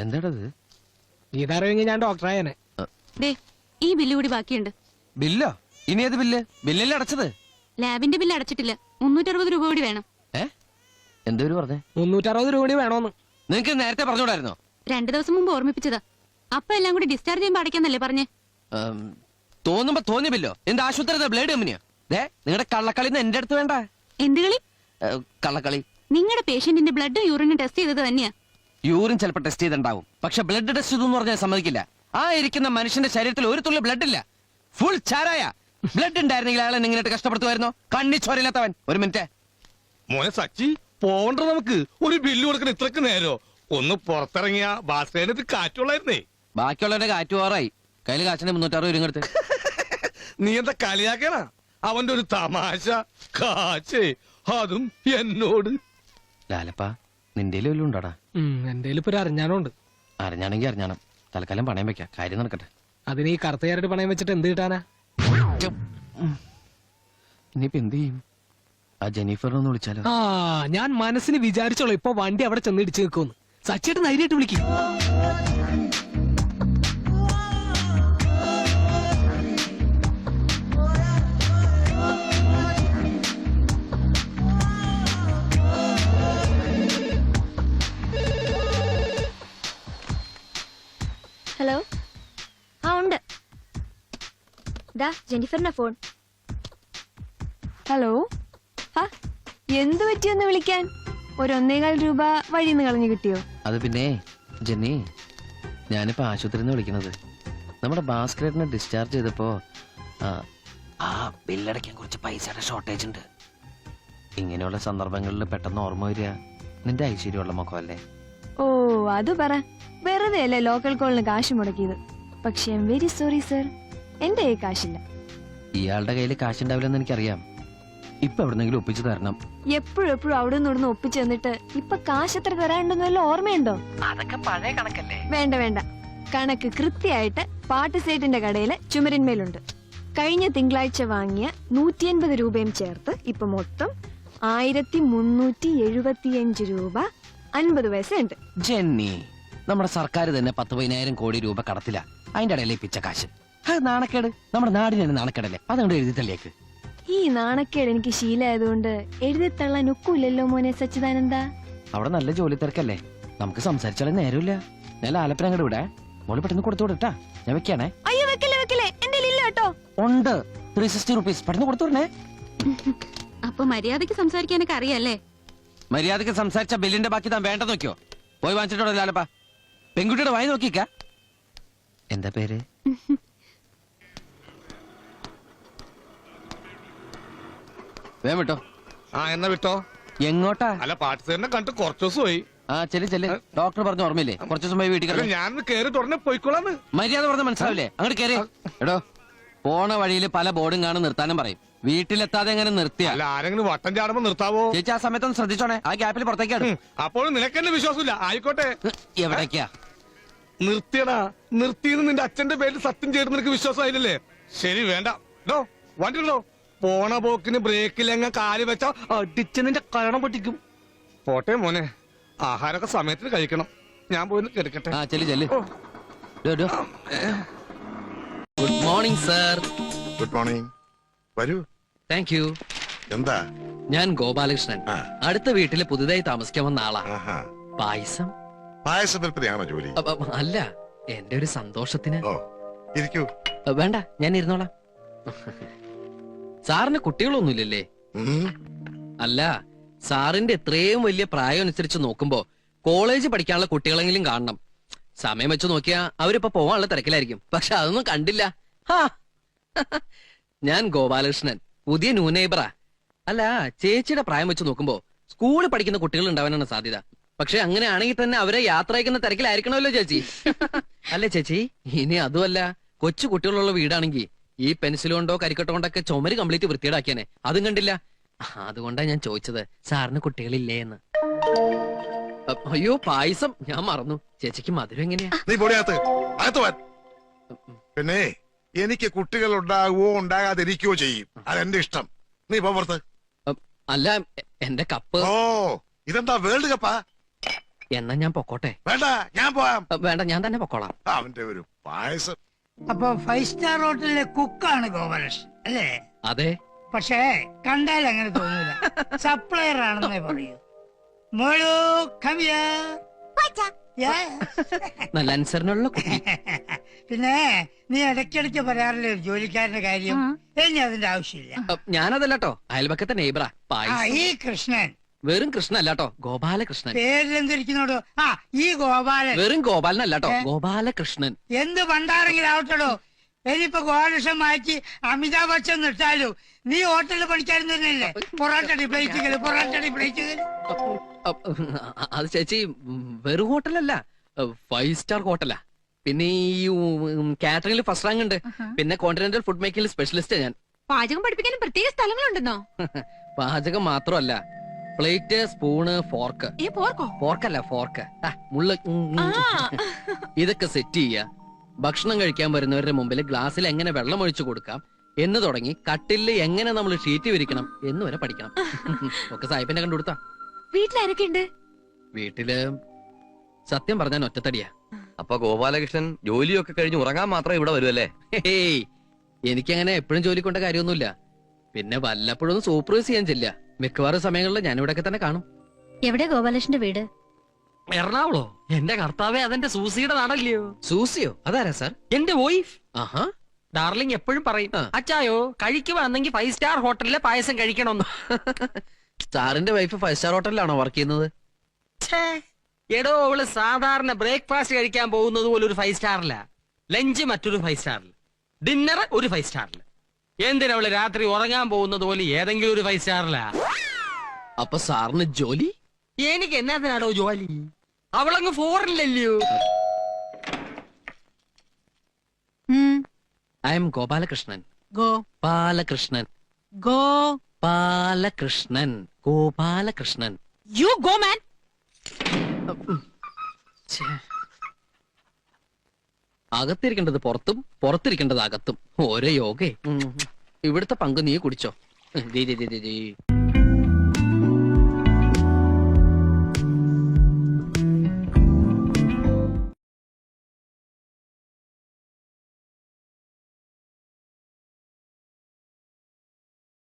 എന്താടത് ഇതറിയെങ്കിൽ ഞാൻ ഡോക്ടറായനെ. ദേ ഈ ബില്ല് കൂടി ബാക്കിയുണ്ട്. ബില്ലോ? ഇനി ഏത് ബില്ല്? ബില്ലല്ലേ അടച്ചത്? ലാബിന്റെ ബില്ല് അടച്ചിട്ടില്ല. മുന്നൂറ്ററുപത് രൂപ കൂടി വേണം. ഏ? എന്തോര് പറഞ്ഞേ? മുന്നൂറ്ററുപത് രൂപ കൂടി വേണോന്ന്. നിങ്ങക്ക് നേരത്തെ പറഞ്ഞൂടായിരുന്നോ രണ്ടു ദിവസം മുമ്പ് ഓർമ്മിപ്പിച്ചതാ. അപ്പൊ എല്ലാം കൂടി ഡിസ്ചാർജ് ചെയ്യുമ്പോ അടയ്ക്കാന്നല്ലേ പറഞ്ഞേ? തോന്നുമ്പോ ബില്ലോ. എന്ത് ആശുപത്രി ബ്ലേഡ് കമ്പനിയോ. ദേ നിങ്ങളുടെ കള്ളക്കളി എന്റെ അടുത്ത് വേണ്ട. എന്ത് കളി? കള്ളക്കളി. നിങ്ങളുടെ പേഷ്യന്റിന്റെ ബ്ലഡ് യൂറിനും ടെസ്റ്റ് ചെയ്തത് തന്നെയാ. യൂറിൻ ചിലപ്പോൾ ടെസ്റ്റ് ചെയ്തിട്ടുണ്ടാവും. പക്ഷെ ബ്ലഡ് ടെസ്റ്റ് എന്ന് പറഞ്ഞാൽ സമ്മതിക്കില്ല. ആ ഇരിക്കുന്ന മനുഷ്യന്റെ ശരീരത്തിൽ ഒരു തുള്ളി ബ്ലഡ് ഇല്ല. ഫുൾ ചാരായ. ബ്ലഡ് ഉണ്ടായിരുന്നെങ്കിൽ അയാളെ ഇങ്ങനെ കഷ്ടപ്പെടുത്തുമായിരുന്നോ? കണ്ണി ചോരയില്ലാത്തവൻ. ഒരു മിനിറ്റ്. മോനെ സച്ചി പോണ്ട നമുക്ക്? ഒരു ബില്ല് കൊടുക്കണ ഇത്രക്ക് നേരോ? ഒന്ന് പുറത്തിറങ്ങിയ ബാസ്കറ്റിനകത്ത് കാറ്റുള്ളായിരുന്നേ. ബാക്കിയുള്ളവരുടെ കാറ്റ് പോറായി. കയ്യിൽ കാച്ചിന്റെ മുന്നൂറ്ററുപത് രൂപ എടുത്ത് നീ എന്താ കളിയാക്കണ? അവന്റെ ഒരു തമാശ. കാച്ചേ അതും എന്നോട്. ലാലപ്പ. നിന്റെ വല്ലതും ഉണ്ടാടാ? എന്റെ ഒരു അറിഞ്ഞാനുണ്ട് അറിഞ്ഞാണെങ്കിൽ അറിഞ്ഞാണം. തൽക്കാലം പണയം വെക്കാം. കാര്യം നടക്കട്ടെ. അതിന് ഈ കറുത്തയാരുടെ പണയം വെച്ചിട്ട് എന്ത് കിട്ടാനാ? ഇനിയിപ്പോ എന്ത് ചെയ്യും? ആ ജെനീഫറിനൊന്ന് വിളിച്ചാലോ? ആ ഞാൻ മനസ്സിന് വിചാരിച്ചോളൂ ഇപ്പൊ വണ്ടി അവിടെ ചെന്ന് ഇടിച്ചു നിൽക്കുമെന്ന് സച്ചിട്ട് ധൈര്യമായിട്ട് വിളിക്കും. ദാ ജെന്നിഫറിന്റെ ഫോൺ. ഹലോ? ആ എന്ത് പറ്റിയൊന്ന് വിളിക്കാൻ? ഒരു ഒന്നേകാൽ രൂപ നിന്ന് കളഞ്ഞു കിട്ടിയോ? അത് പിന്നെ ജെന്നി ഞാനിപ്പോ ആശുപത്രിയിൽ നിന്ന് വിളിക്കുന്നത്. നമ്മുടെ ഭാസ്കരേട്ടനെ ഡിസ്ചാർജ് ചെയ്തപ്പോ ആ, ആ ബില്ലടയ്ക്കാൻ കുറച്ച് പൈസയുടെ ഷോർട്ടേജ് ഉണ്ട്. ഇങ്ങനെയുള്ള സന്ദർഭങ്ങളിൽ പെട്ടെന്ന് ഓർമ്മ വരിക നിന്റെ ഐശ്വര്യമുള്ള മുഖമല്ലേ? ഓ അത് പറ. വെറുതെ അല്ലേ ലോക്കൽ കോളിന് കാശ് മുടക്കിയത്. പക്ഷെ I am very sorry sir എന്റെ കയ്യിൽ കാശില്ല ഇയാളുടെ കയ്യിൽ കാശുണ്ടാവില്ലെന്ന് എനിക്കറിയാം. ഇപ്പൊ എവിടെന്നെങ്കിലും ഒപ്പിച്ചു തരണം. എപ്പോഴും എപ്പോഴും അവിടെ നിന്ന് ഇവിടുന്ന് ഒപ്പിച്ചു തന്നിട്ട് ഇപ്പൊ കാശ് എത്ര തരാനുണ്ടെന്ന് വല്ല ഓർമ്മയുണ്ടോ? അതൊക്കെ പഴയ കണക്കല്ലേ? വേണ്ട വേണ്ട. കണക്ക് കൃത്യമായിട്ട് പാട്ടുസേറ്റിന്റെ കടയിൽ ചുമരിന്മേലുണ്ട്. കഴിഞ്ഞ തിങ്കളാഴ്ച വാങ്ങിയ നൂറ്റി അൻപത് രൂപയും ചേർത്ത് ഇപ്പൊ മൊത്തം ആയിരത്തി മുന്നൂറ്റി എഴുപത്തിയഞ്ച് രൂപ അൻപത് പൈസ ഉണ്ട് ജെന്നി നമ്മുടെ സർക്കാർ തന്നെ പത്ത് പതിനായിരം കോടി രൂപ കടത്തില അതിന്റെ ഇടയിലെ പിച്ച കാശ് അത് നാണക്കേട്. നമ്മുടെ നാടിന് തന്നെ നാണക്കേടല്ലേ? അതുകൊണ്ട് എഴുതി തള്ളിയേക്ക് ഈ നാണക്കേട് എനിക്ക് ശീലമായതുകൊണ്ട് എഴുതി തള്ളാൻ ഒക്കൂലല്ലോ മോനെ സച്ചിദാനന്ദ. അവിടെ നല്ല ജോലി തിരക്കല്ലേ? നമുക്ക് സംസാരിച്ചാലേ നേരമില്ല. ഞാൻ ആലപ്പന അങ്ങോട്ട് വിടാ. മോൾ പെട്ടെന്ന് കൊടുത്തു വിടട്ടാ. ഞാൻ വെക്കാണേ. അയ്യോ വെക്കല്ലേ വെക്കല്ലേ. എന്റെ ഇല്ല കേട്ടോ. ഉണ്ട്. ത്രീ സിക്സ്റ്റി റുപ്പീസ് പെട്ടെന്ന് കൊടുത്തു വിടണേ. അപ്പൊ മര്യാദയ്ക്ക് സംസാരിക്കാനൊക്കെ അറിയാല്ലേ? മര്യാദയ്ക്ക് സംസാരിച്ച ബില്ലിന്റെ ബാക്കി താൻ വേണ്ട നോക്കിയോ? പോയി വാങ്ങിച്ചിട്ടുണ്ടോ ലാലപ്പ. പെൺകുട്ടിയുടെ വായി നോക്കിക്ക എന്താ പേര്? വേം വിട്ടോ. ആ എന്നാ വിട്ടോ? എങ്ങോട്ടാ? അല്ല പാട്ടുസേരനെ കണ്ടിട്ട് കുറച്ചു ദിവസമായി ആ ചെല്ലു ചെല്ലു. ഡോക്ടർ പറഞ്ഞ ഓർമ്മയില്ലേ? കുറച്ചു ദിവസം പോയി വീട്ടിൽ കിടന്നു. ഞാൻ കേറി തുടനെ പോയിക്കോളാന്ന്. മര്യാദ പറഞ്ഞ മനസ്സിലാവില്ലേ? അങ്ങോട്ട് കയറി എടോ പോണ വഴിയിൽ പല ബോർഡും കാണും നിർത്താനും പറയും. വീട്ടിലെത്താതെ എങ്ങനെ നിർത്തിയ? അല്ല ആരെങ്കിലും വട്ടം ചാടുമ്പോ നിർത്താവോ? ചേച്ചി ആ സമയത്തൊന്ന് ശ്രദ്ധിച്ചോണേ. ആ ഗ്യാപ്പിൽ പുറത്തേക്കാണ് ഉം, അപ്പോഴും നിനക്കെന്നെ വിശ്വാസമില്ല. ആയിക്കോട്ടെ. എവിടേക്കാ? നിർത്തിയടാ. നിർത്തിയെന്ന് നിന്റെ അച്ഛന്റെ പേരിൽ സത്യം ചെയ്ത് നിനക്ക് വിശ്വാസമായില്ലേ? ശരി വേണ്ട. ഡോ വണ്ടി ഉണ്ടോ പോണ പോക്കിന് ബ്രേക്കിലെങ്ങ കാൽ വെച്ച അടിച്ച് നിന്റെ കരണം പൊട്ടിക്കും. പോട്ടെ മോനെ. ആഹാരമൊക്കെ സമയത്തിന് കഴിക്കണം. ഞാൻ പോയി കിടക്കട്ടെ. ആ ചെല്ലു ചെല്ലു. ഓ. Good morning sir good morning വരൂ. താങ്ക് യു എന്താ? ഞാൻ ഗോപാലകൃഷ്ണൻ. അടുത്ത വീട്ടിൽ പുതുതായി താമസിക്കാൻ വന്ന ആളാ. പായസം? ജോലി? അല്ല എന്റെ ഒരു സന്തോഷത്തിന്. ഇരിക്കൂ. വേണ്ട ഞാൻ ഇരുന്നോളാം. സാറിന് കുട്ടികളൊന്നുമില്ലല്ലേ? അല്ല സാറിന്റെ എത്രയും വലിയ പ്രായം അനുസരിച്ച് നോക്കുമ്പോ കോളേജ് പഠിക്കാനുള്ള കുട്ടികളെങ്കിലും കാണണം. സമയം വെച്ച് നോക്കിയാ അവരിപ്പോ പോവാനുള്ള തിരക്കിലായിരിക്കും. പക്ഷെ അതൊന്നും കണ്ടില്ല. ഹാ. ഞാൻ ഗോപാലകൃഷ്ണൻ പുതിയ ന്യൂ നെയ്ബറാ. അല്ല ചേച്ചിയുടെ പ്രായം വെച്ച് നോക്കുമ്പോ സ്കൂളിൽ പഠിക്കുന്ന കുട്ടികൾ ഉണ്ടാവാനാണ് സാധ്യത. പക്ഷെ അങ്ങനെയാണെങ്കിൽ തന്നെ അവരെ യാത്ര അയക്കുന്ന തിരക്കിലായിരിക്കണമല്ലോ ചേച്ചി. അല്ലേ ചേച്ചി? ഇനി അതുമല്ല കൊച്ചു കുട്ടികളുള്ള വീടാണെങ്കിൽ ഈ പെൻസിൽ കൊണ്ടോ കരിക്കട്ട കൊണ്ടൊക്കെ ചുമര് കംപ്ലീറ്റ് വൃത്തിയേടാക്കിയാനെ അതും കണ്ടില്ല. അതുകൊണ്ടാ ഞാൻ ചോദിച്ചത് സാറിന് കുട്ടികളില്ലേ എന്ന് അയ്യോ പായസം. ഞാൻ മറന്നു. ചേച്ചിക്ക് മധുരം എങ്ങനെയാ? നീ അകത്ത്. പിന്നെ എനിക്ക് കുട്ടികൾ ഉണ്ടാകുവോ ഉണ്ടാകാതിരിക്കുകയോ ചെയ്യും. അതെന്റെ ഇഷ്ടം. നീ പോ പുറത്ത്. അല്ല എന്റെ കപ്പ്. ഓ ഇതെന്താ വേൾഡ് കപ്പാ? എന്നാ ഞാൻ പൊക്കോട്ടെ. വേണ്ട ഞാൻ പോവാം. വേണ്ട ഞാൻ തന്നെ പൊക്കോളാം. അവന്റെ ഒരു പായസം. അപ്പൊ ഫൈവ് സ്റ്റാർ ഹോട്ടലിലെ കുക്കാണ് ഗോപാലകൃഷ്ണൻ അല്ലേ? അതെ. പക്ഷേ കണ്ടാൽ അങ്ങനെ തോന്നൂല. സപ്ലയർ ആണെന്നേ പറയൂ. മോളു കമ്മിയ നല്ല അനുസരണമുള്ള പിന്നെ നീ ഇടയ്ക്കിടയ്ക്ക് പറയാറില്ല ഒരു ജോലിക്കാരന്റെ കാര്യം? ഇനി അതിന്റെ ആവശ്യമില്ല. ഞാനതല്ലോ അയൽപക്കത്തെ നെയ്ബറാ ഈ കൃഷ്ണൻ. വെറും കൃഷ്ണ അല്ലാട്ടോ ഗോപാലകൃഷ്ണൻ. പേരിലെന്തിരിക്കുന്നോടോ? ആ ഈ ഗോപാലൻ. വെറും ഗോപാലൻ അല്ലാട്ടോ ഗോപാലകൃഷ്ണൻ. എന്ത് പണ്ടാരെങ്കിലും ആവട്ടടോ. ഇനിയിപ്പോ ഗോപാലകൃഷ്ണൻ മാറ്റി അമിതാഭ് ബച്ചൻ നിട്ടാലോ നീ ഹോട്ടലിൽ പണിക്കാരൻ തന്നെയല്ലേ? പൊറാട്ടടി പ്ലേറ്റുകൾ പൊറാട്ടടി പ്ലേറ്റുകൾ അത് ചേച്ചി വെറും ഹോട്ടലല്ല ഫൈവ് സ്റ്റാർ ഹോട്ടലാ. പിന്നെ ഈ കാറ്ററിംഗിൽ ഫസ്റ്റ് റാങ്ക് ഉണ്ട്. പിന്നെ കോണ്ടിനെന്റൽ ഫുഡ് മേക്കിംഗിൽ സ്പെഷ്യലിസ്റ്റാ ഞാൻ. പാചകം പഠിപ്പിക്കാനും പ്രത്യേക സ്ഥലങ്ങളുണ്ടെന്നോ? പാചകം മാത്രമല്ല പ്ലേറ്റ് സ്പൂണ് ഫോർക്ക്. ഈ പോർക്കോ ഫോർക്കല്ല ഫോർക്ക്. മുള്ള ഉം, ഉം. ഇതൊക്കെ സെറ്റ് ചെയ്യുക ഭക്ഷണം കഴിക്കാൻ വരുന്നവരുടെ മുമ്പിൽ ഗ്ലാസ്സിൽ എങ്ങനെ വെള്ളം ഒഴിച്ചു കൊടുക്കാം എന്ന് തുടങ്ങി കട്ടിലിൽ എങ്ങനെ നമ്മൾ ഷീറ്റ് വിരിക്കണം എന്ന് വരെ പഠിക്കണം. ഒക്കെ സാഹിബിനെ കണ്ടുകൊടുത്താ വീട്ടിലാരൊക്കെ ഉണ്ട്? വീട്ടിൽ സത്യം പറഞ്ഞാൽ ഒറ്റത്തടിയാ. അപ്പൊ ഗോപാലകൃഷ്ണൻ ജോലിയൊക്കെ കഴിഞ്ഞ് ഉറങ്ങാൻ മാത്രം ഇവിടെ വരുമല്ലേ ഹേയ് എനിക്കങ്ങനെ എപ്പോഴും ജോലി കൊണ്ട കാര്യമൊന്നുമില്ല. പിന്നെ വല്ലപ്പോഴും സൂപ്പർവൈസ് ചെയ്യാൻ ചെല്ല മിക്കവാറും സമയങ്ങളിൽ ഞാൻ ഇവിടെ തന്നെ കാണും. എവിടെ ഗോപാലകൃഷ്ണന്റെ വീട്? എറണാകുളോ? എന്റെ കർത്താവേ അതെന്റെ സൂസിയുടെ നാടല്ലയോ? സൂസിയോ? അതാരാ സാർ? എന്റെ വൈഫ് ആഹാ. ഡാർലിംഗ് എപ്പോഴും പറയും. അച്ചായോ കഴിക്കുവാണെങ്കിൽ ഫൈവ് സ്റ്റാർ ഹോട്ടലിലെ പായസം കഴിക്കണമെന്ന്. സാറിന്റെ വൈഫ് ഫൈവ് സ്റ്റാർ ഹോട്ടലിലാണോ വർക്ക് ചെയ്യുന്നത്? എടോ അവൾ സാധാരണ ബ്രേക്ക്ഫാസ്റ്റ് കഴിക്കാൻ പോകുന്നത് പോലെ ഒരു ഫൈവ് സ്റ്റാറില. ലഞ്ച് മറ്റൊരു ഫൈവ് സ്റ്റാറിൽ. ഡിന്നർ ഒരു ഫൈവ് സ്റ്റാറിൽ. എന്തിനാ അവൾ രാത്രി ഉറങ്ങാൻ പോകുന്നത് പോലെ ഏതെങ്കിലും ഒരു ഫൈവ് സ്റ്റാറിലാ അപ്പൊ സാറിന് ജോലി? എനിക്ക് എന്നാത്തിനാടോ ജോലി? അവളങ്ങ് ഫോറില്ലല്ലോ I am Gopalakrishnan. Go. Balakrishnan go. Balakrishnan Gopalakrishnan. You go man ഛേ. അകത്തിരിക്കേണ്ടത് പുറത്തും പുറത്തിരിക്കേണ്ടത് അകത്തും ഓരോ യോഗേ. ഇവിടുത്തെ പങ്ക് നീ കുടിച്ചോ.